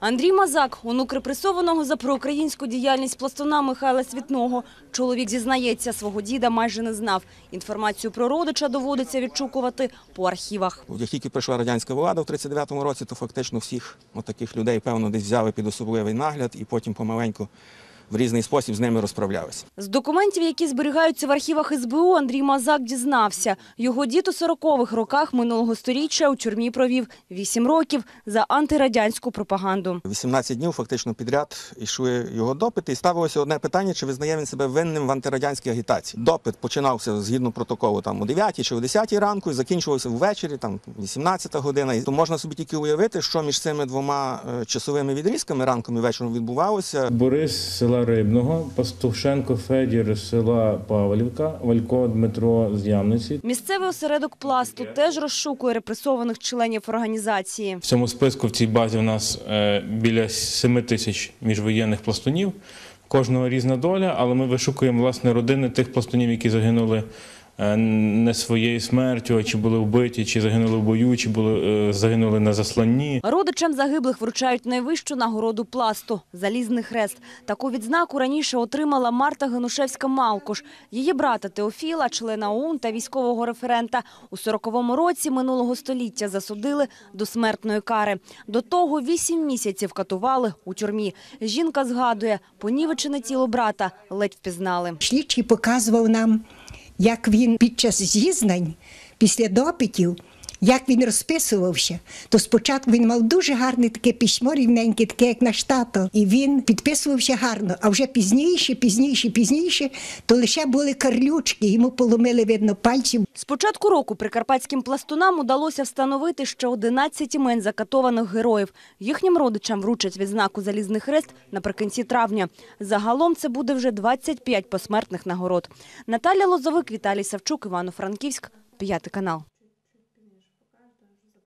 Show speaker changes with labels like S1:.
S1: Андрій Мазак, онук репресованого за проукраїнську діяльність пластуна Михайла Світного. Чоловік зізнається, свого діда майже не знав. Інформацію про родича доводиться відшукувати по архівах.
S2: Як тільки прийшла радянська влада в 39-му році, то фактично всіх таких людей, певно, десь взяли під особливий нагляд і потім помаленьку в різний спосіб з ними розправлялися.
S1: З документів, які зберігаються в архівах СБУ, Андрій Мазак дізнався. Його дід у 40-х роках минулого сторіччя у тюрмі провів 8 років за антирадянську пропаганду.
S2: 18 днів фактично підряд йшли його допити, і ставилося одне питання, чи визнає він себе винним в антирадянській агітації. Допит починався згідно протоколу там о 9 чи о 10 ранку і закінчувався ввечері, там 18 година. І то можна собі тільки уявити, що між цими двома е, часовими відрізками ранком і вечором відбувалося.
S3: Борис з села Рибного, Пастушенко Федір з села Павлівка, Валько Дмитро з Ямниці.
S1: Місцевий осередок пласту теж розшукує репресованих членів організації.
S3: В цьому списку в цій базі у нас е, біля 7 тисяч міжвоєнних пластунів. Кожного різна доля, але ми вишукуємо власне родини тих пластунів, які загинули не своєю смертю, а чи були вбиті, чи загинули в бою, чи були е, загинули на засланні.
S1: Родичам загиблих вручають найвищу нагороду пласту – Залізний хрест. Таку відзнаку раніше отримала Марта Генушевська-Малкош. Її брата Теофіла, члена ОУН та військового референта, у 40-му році минулого століття засудили до смертної кари. До того вісім місяців катували у тюрмі. Жінка згадує, понівечене тіло брата ледь впізнали.
S4: Слідчий показував нам, як він під час зізнань, після допитів, як він розписувався, то спочатку він мав дуже гарне таке письмо, рівненьке, таке, як наш тато. І він підписувався гарно, а вже пізніше, пізніше, пізніше, то лише були карлючки, йому поломили, видно, пальці.
S1: З початку року прикарпатським пластунам удалося встановити ще 11 імен закатованих героїв. Їхнім родичам вручать відзнаку «Залізний хрест» наприкінці травня. Загалом це буде вже 25 посмертних нагород. Наталя Лозовик, Віталій Савчук, Івано-Франківськ, п'ятий канал.